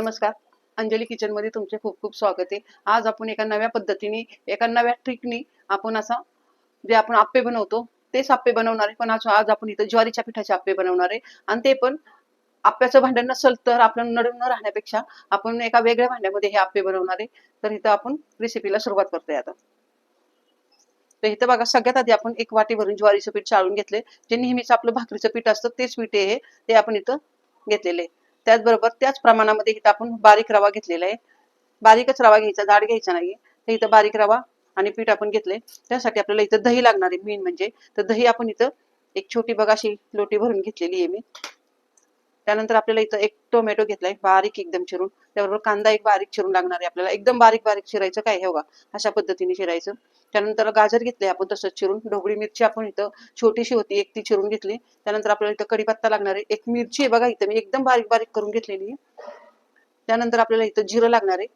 नमस्कार. अंजली किचनमध्ये तुमचे खूप खूप स्वागत आहे. आज आपण एका नव्या पद्धतीने एका नव्या ट्रिकनी आपण असा जे आपण आप्पे बनवतो तेच आप्पे बनवणार आहे. पण आज आज आपण इथं ज्वारीच्या पिठाचे आप्पे बनवणार आहे. आणि ते पण आप्याचं भांडण नसेल तर आपण नडून न राहण्यापेक्षा आपण एका वेगळ्या भांड्यामध्ये हे आप्पे बनवणार आहे. तर इथं आपण रेसिपीला सुरुवात करतोय आता. तर इथं बघा सगळ्यात आधी आपण एक वाटी भरून ज्वारीचं पीठ चाळून घेतले जे नेहमीच आपलं भाकरीचं पीठ असतं तेच पीठ आहे हे. ते आपण इथं घेतलेले आहे. त्याचबरोबर त्याच प्रमाणामध्ये इथं आपण बारीक रवा घेतलेला आहे. बारीकच रवा घ्यायचा जाड घ्यायचा नाही तर इथं बारीक रवा आणि पीठ आपण घेतले त्यासाठी आपल्याला इथं दही लागणार आहे. मेन म्हणजे तर दही आपण इथं एक छोटी बघाशी लोटी भरून घेतलेली आहे मी. त्यानंतर आपल्याला इथं एक टोमॅटो घेतलाय बारीक एकदम चिरून. त्याबरोबर कांदा एक बारीक चिरून लागणार आहे आपल्याला. एकदम बारीक बारीक चिरायचं काय हे बघा. अशा पद्धतीने चिरायचं. त्यानंतर गाजर घेतले आपण तसंच चिरून. ढोबळी मिरची आपण इथं छोटीशी होती एक ती चिरून घेतली. त्यानंतर आपल्याला इथं कढीपत्ता लागणार आहे. एक मिरची आहे बघा इथं. मी एकदम बारीक बारीक करून घेतलेली त्यानंतर आपल्याला इथं जिरं लागणार आहे.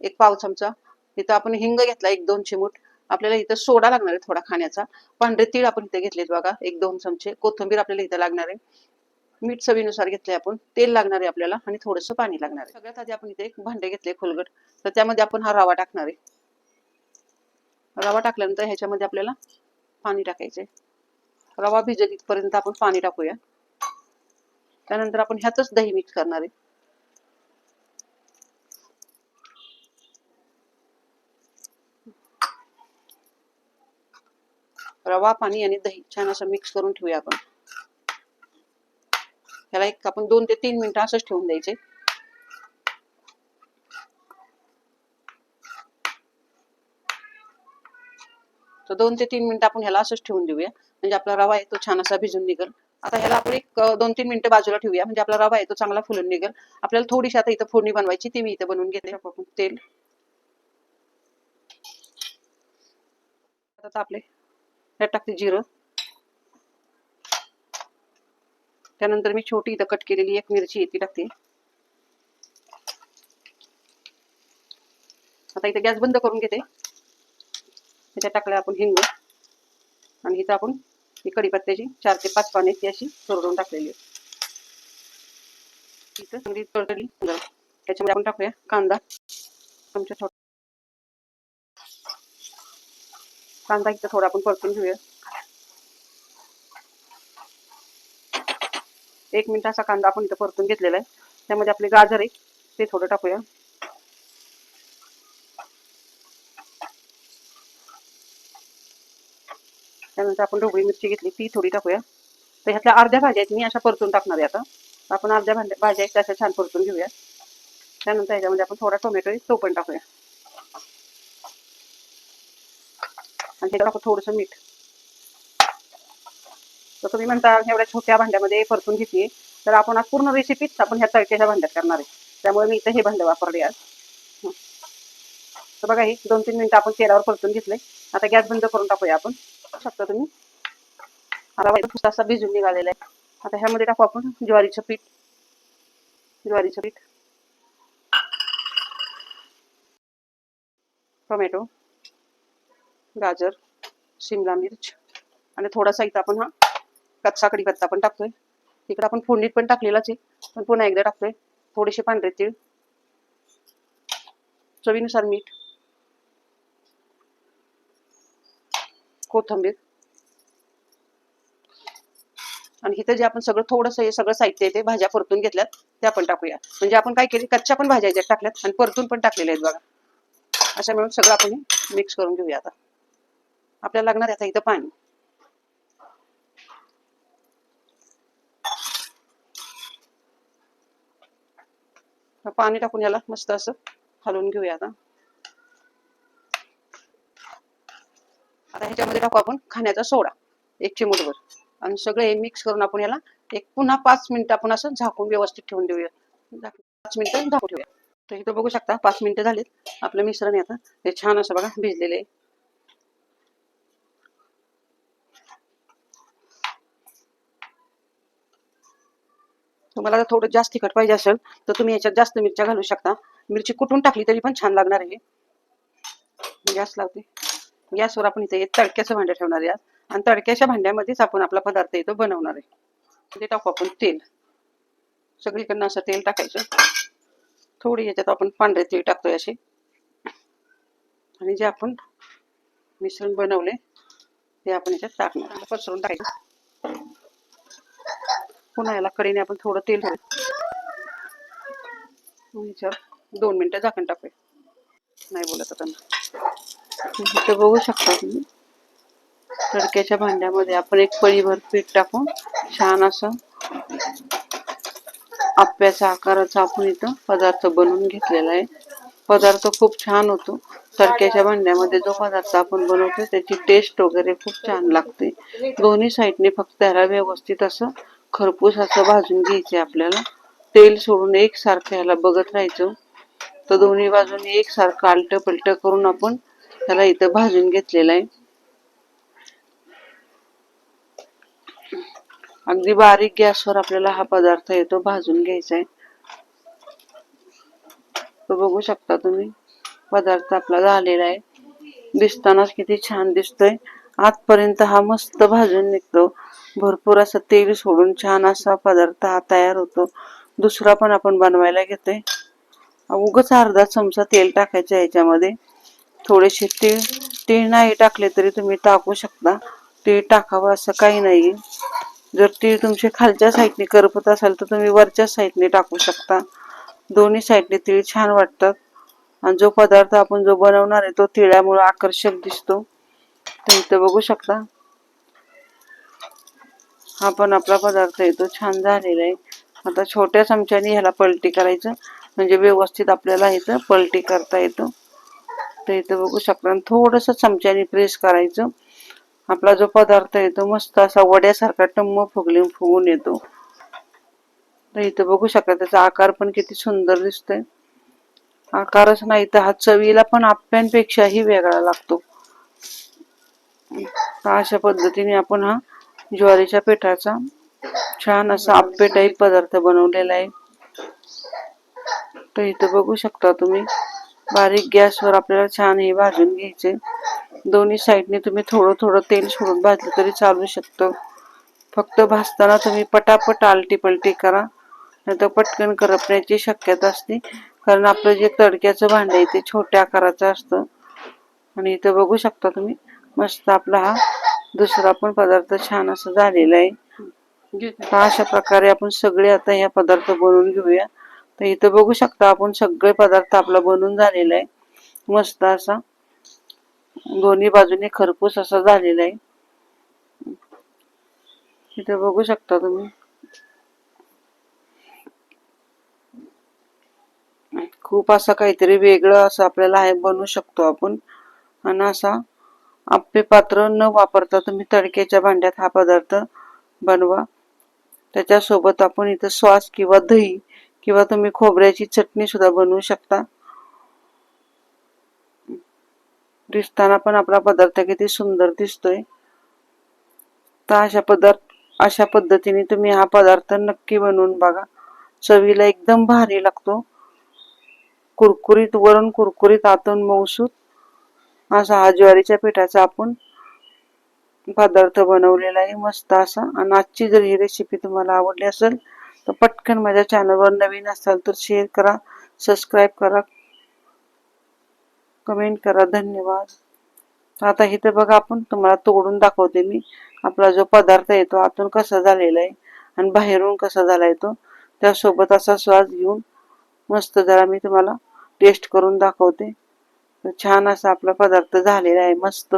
एक पाव चमचा. इथं आपण हिंग घेतला एक दोन चिमूट. आपल्याला इथं सोडा लागणार आहे थोडा खाण्याचा. पांढरे तीळ आपण इथे घेतलेत बघा. एक दोन चमचे. कोथिंबीर आपल्याला इथं लागणार आहे. मीठ चवीनुसार घेतले आपण. तेल लागणार आहे आपल्याला आणि थोडंसं पाणी लागणार आहे. सगळ्यात आधी आपण इथे एक भांडे घेतले खोलगट. तर त्यामध्ये आपण हा रवा टाकणार आहे. रवा टाकल्यानंतर ह्याच्यामध्ये आपल्याला पाणी टाकायचंय. रवा भिजत इथपर्यंत आपण पाणी टाकूया. त्यानंतर आपण ह्यातच दही मिक्स करणार आहे. रवा पाणी आणि दही छान असं मिक्स करून ठेवूया आपण. ह्याला एक आपण दोन ते तीन मिनिटं असंच ठेवून द्यायचे. तर दोन ते तीन मिनिटं आपण ह्याला असंच ठेवून देऊया. म्हणजे आपला रवा आहे तो छान असा भिजून निघेल. आता ह्याला आपण एक दोन तीन मिनिटं बाजूला ठेवूया. म्हणजे आपला रवा आहे तो चांगला फुलून निघेल. आपल्याला थोडीशी आता इथं फोडणी बनवायची ती मी इथं बनवून घेते. आपण तेल. आता आपले ह्यात टाकते जिरं. त्यानंतर मी छोटी इथं कट केलेली एक मिरची ती टाकते. आता इथे गॅस बंद करून घेते. त्याच्यात टाकलं आपण हिंग आणि इथं आपण ही कढीपत्त्याची चार ते पाच पाने ती अशी चोरडून टाकलेली आहे इथं चांगली त्याच्यामध्ये आपण टाकूया कांदा. चमचा छोटा कांदा इथं थोडा आपण परतून घेऊया. एक मिनिट असा कांदा आपण इथं परतून घेतलेला आहे. त्यामध्ये आपले गाजर आहे ते थोडं टाकूया. त्यानंतर आपण ढोबळी मिरची घेतली ती थोडी टाकूया. तर ह्यातल्या अर्ध्या भाज्या आहेत मी अशा परतून टाकणार आहे आता. आपण अर्ध्या भांड्या भाज्या आहेत त्याच्या छान परतून घेऊया. त्यानंतर ह्याच्यामध्ये आपण थोडा टोमॅटो आहे तो पण टाकूया. आणि त्याच्यावर आपण थोडंसं मीठ तर तुम्ही म्हणता एवढ्या छोट्या भांड्यामध्ये परतून घेतली तर आपण आज पूर्ण रेसिपीच आपण ह्या तळक्याच्या भांड्यात करणार आहे. त्यामुळे मी इथं हे भांडं वापरले आज. तर बघा हे दोन तीन मिनिटं आपण तेलावर परतून घेतलंय. आता गॅस बंद करून टाकूया आपण. शकता तुम्ही? आता असा भिजून निघालेला आहे. आता ह्यामध्ये टाकू आपण ज्वारीचं पीठ. ज्वारीचं पीठ. टोमॅटो. गाजर. शिमला मिर्च. आणि थोडासा इथं आपण हा कच्चा कढीपत्ता पण टाकतोय. इकडे आपण फोडणीत पण टाकलेलाच आहे पण पुन्हा एकदा टाकतोय. थोडेसे पांढरे तीळ चवीनुसार मीठ कोथंबीर आणि इथं जे आपण सगळं थोडंसं हे सगळं साहित्य आहे ते भाज्या परतून घेतल्यात त्या पण टाकूया. म्हणजे आपण काय केले कच्च्या पण भाज्या याच्यात टाकल्यात आणि परतून पण टाकलेल्या आहेत बघा. अशा मिळून सगळं आपण मिक्स करून घेऊया आता. आपल्याला लागणार आता इथं पाणी. पाणी टाकून याला मस्त असं हलवून घेऊया आता. आता ह्याच्यामध्ये टाकू आपण खाण्याचा सोडा एक चिमूटभर. आणि सगळे हे मिक्स करून आपण याला एक पुन्हा पाच मिनिटं आपण असं झाकून व्यवस्थित ठेवून देऊया. पाच मिनिटं झाकून ठेवूया. तर इथं बघू शकता पाच मिनिटं झालीत आपलं मिश्रण आता. हे छान असं बघा भिजलेलं तुम्हाला जर थोडं जास्त तिखट पाहिजे असेल तर तुम्ही याच्यात जास्त मिरच्या घालू शकता. मिरची कुठून टाकली तरी पण छान लागणार आहे. गॅस लावते. गॅसवर आपण इथे तडक्याचं भांडं ठेवणार आहे. आज. आणि तडक्याच्या भांड्यामध्येच आपण आपला पदार्थ इथं बनवणार आहे. ते टाकू आपण तेल. सगळीकडनं असं तेल टाकायचं. थोडी याच्यात आपण पांढरे तेल टाकतोय असे. आणि जे आपण मिश्रण बनवले ते आपण याच्यात टाकणार. पसरून टाकायचं. पुन्हा याला कडीने आपण थोडं तेल घालू दोन मिनिटं झाकण टाकूया. नाही बोलत आता मी. इथं बघू शकता तुम्ही. तडक्याच्या भांड्यामध्ये आपण एक पळीभर पीठ टाकून छान असं आप्याच्या आकाराचा आपण इथं पदार्थ बनवून घेतलेला आहे. पदार्थ खूप छान होतो. तडक्याच्या भांड्यामध्ये जो पदार्थ आपण बनवतो त्याची टेस्ट वगैरे खूप छान लागते. दोन्ही साईडने फक्त त्याला व्यवस्थित असं खरपूस असं भाजून घ्यायचे आपल्याला. तेल सोडून एकसारखं ह्याला बघत राहायचं. तर दोन्ही बाजूने एकसारखं आलट पलट करून आपण त्याला इथं भाजून घेतलेलं आहे. अगदी बारीक गॅसवर आपल्याला हा पदार्थ येतो भाजून घ्यायचा आहे. तो बघू शकता तुम्ही पदार्थ आपला झालेला आहे. दिसतानाच किती छान दिसतोय. आतपर्यंत हा मस्त भाजून निघतो. भरपूर असं तेल सोडून छान असा पदार्थ हा तयार होतो. दुसरा पण आपण बनवायला घेतोय. उगच अर्धा चमचा तेल टाकायचं याच्यामध्ये. थोडेसे तीळ तीळ नाही टाकले तरी तुम्ही टाकू शकता. तीळ टाकावं असं काही नाही. जर तीळ तुमचे खालच्या साईडने करपत असाल तर तुम्ही वरच्या साईडने टाकू शकता. दोन्ही साईडने तीळ छान वाटतात. आणि जो पदार्थ आपण जो बनवणार आहे तो तिळामुळे आकर्षक दिसतो. तर इथं बघू शकता. हा पण आपला पदार्थ येतो छान झालेला आहे. आता छोट्या चमच्याने ह्याला पलटी करायचं. म्हणजे व्यवस्थित आपल्याला इथं पलटी करता येतो. तर इथं बघू शकता आणि थोडंसं चमच्याने प्रेस करायचं. आपला जो पदार्थ येतो मस्त असा वड्यासारखा टम्म फुगले फुगून येतो. तर इथं बघू शकता त्याचा आकार पण किती सुंदर दिसतोय. आकारच नाही तर हा चवीला पण आप्यांपेक्षाही वेगळा लागतो. अशा पद्धतीने आपण हा ज्वारीच्या पिठाचा छान असा आप्पे टाईप पदार्थ बनवलेला आहे. तर इथं बघू शकता तुम्ही बारीक गॅसवर आपल्याला छान हे भाजून घ्यायचे. दोन्ही साईडने तुम्ही थोडं थोडं तेल सोडून भाजलं तरी चालू शकतं. फक्त भाजताना तुम्ही पटापट आलटी पलटी करा नाही तर पटकन करपण्याची शक्यता असते. कारण आपलं जे तडक्याचं भांडं आहे ते छोट्या आकाराचं असतं. आणि इथं बघू शकता तुम्ही मस्त आपला हा दुसरा पण पदार्थ छान असं झालेला आहे. तर अशा प्रकारे आपण सगळे आता ह्या पदार्थ बनवून घेऊया. तर इथं बघू शकता आपण सगळे पदार्थ आपला बनवून झालेला आहे. मस्त असा. दोन्ही बाजूने खरपूस असा झालेला आहे. इथं बघू शकता तुम्ही. खूप असं काहीतरी वेगळं असं आपल्याला आहे बनवू शकतो आपण. आणि असा आप्पे पात्र न वापरता तुम्ही तडक्याच्या भांड्यात हा पदार्थ बनवा. त्याच्यासोबत आपण इथं सॉस किंवा दही किंवा तुम्ही खोबऱ्याची चटणी सुद्धा बनवू शकता. दिसताना पण आपला पदार्थ किती सुंदर दिसतोय. तर अशा पदार्थ अशा पद्धतीने तुम्ही हा पदार्थ नक्की बनवून बघा. चवीला एकदम भारी लागतो. कुरकुरीत वरून कुरकुरीत आतून मऊसूत. असा हा ज्वारीच्या पिठाचा आपण पदार्थ बनवलेला आहे मस्त असा. आणि आजची जर ही रेसिपी तुम्हाला आवडली असेल तर पटकन माझ्या चॅनलवर नवीन असाल तर शेअर करा सबस्क्राईब करा कमेंट करा. धन्यवाद. आता इथं बघा आपण तुम्हाला तोडून दाखवते मी. आपला जो पदार्थ आहे तो आतून कसा झालेला आहे आणि बाहेरून कसा झालाय तो. त्यासोबत असा स्वाद घेऊन मस्त जरा मी तुम्हाला टेस्ट करून दाखवते. छान असा आपला पदार्थ झालेला आहे मस्त.